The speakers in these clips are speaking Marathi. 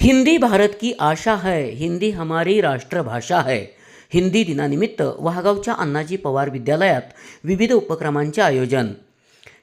हिंदी भारत की आशा है हिंदी हमारी राष्ट्रभाषा है। हिंदी दिनानिमित्त वाहगावच्या अण्णाजी पवार विद्यालयात विविध उपक्रमांचे आयोजन।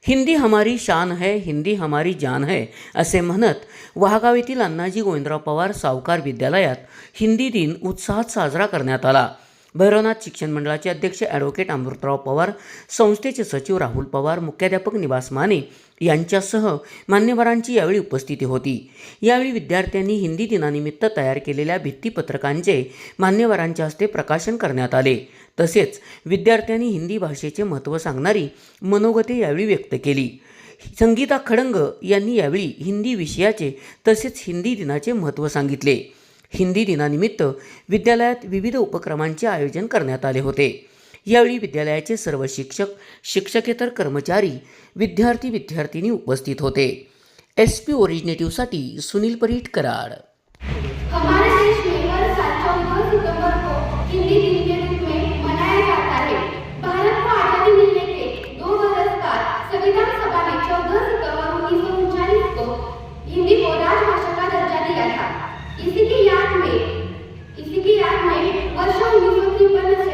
हिंदी हमारी शान है हिंदी हमारी जान है असे म्हणत वाहगाव येथील अण्णाजी गोविंदराव पवार सावकार विद्यालयात हिंदी दिन उत्साहात साजरा करण्यात आला। भैरवनाथ शिक्षण मंडळाचे अध्यक्ष ॲडव्होकेट अमृतराव पवार संस्थेचे सचिव राहुल पवार मुख्याध्यापक निवास माने यांच्यासह मान्यवरांची यावेळी उपस्थिती होती. यावेळी विद्यार्थ्यांनी हिंदी दिनानिमित्त तयार केलेल्या भित्तीपत्रकांचे मान्यवरांच्या हस्ते प्रकाशन करण्यात आले. तसेच विद्यार्थ्यांनी हिंदी भाषेचे महत्त्व सांगणारी मनोगते यावेळी व्यक्त केली. संगीता खडंग यांनी यावेळी हिंदी विषयाचे तसेच हिंदी दिनाचे महत्त्व सांगितले. हिंदी दिनानिमित्त विद्यालयात विविध उपक्रमांचे आयोजन करण्यात आले होते. यावेळी विद्यालयाचे सर्व शिक्षक शिक्षकेतर कर्मचारी विद्यार्थी विद्यार्थिनी उपस्थित होते. एस पी ओरिजिनेटिव्हसाठी सुनील परीट कराड. हमारे देश में इसी की याद में इसी की याद में वर्षों युगों सौ तिरपन से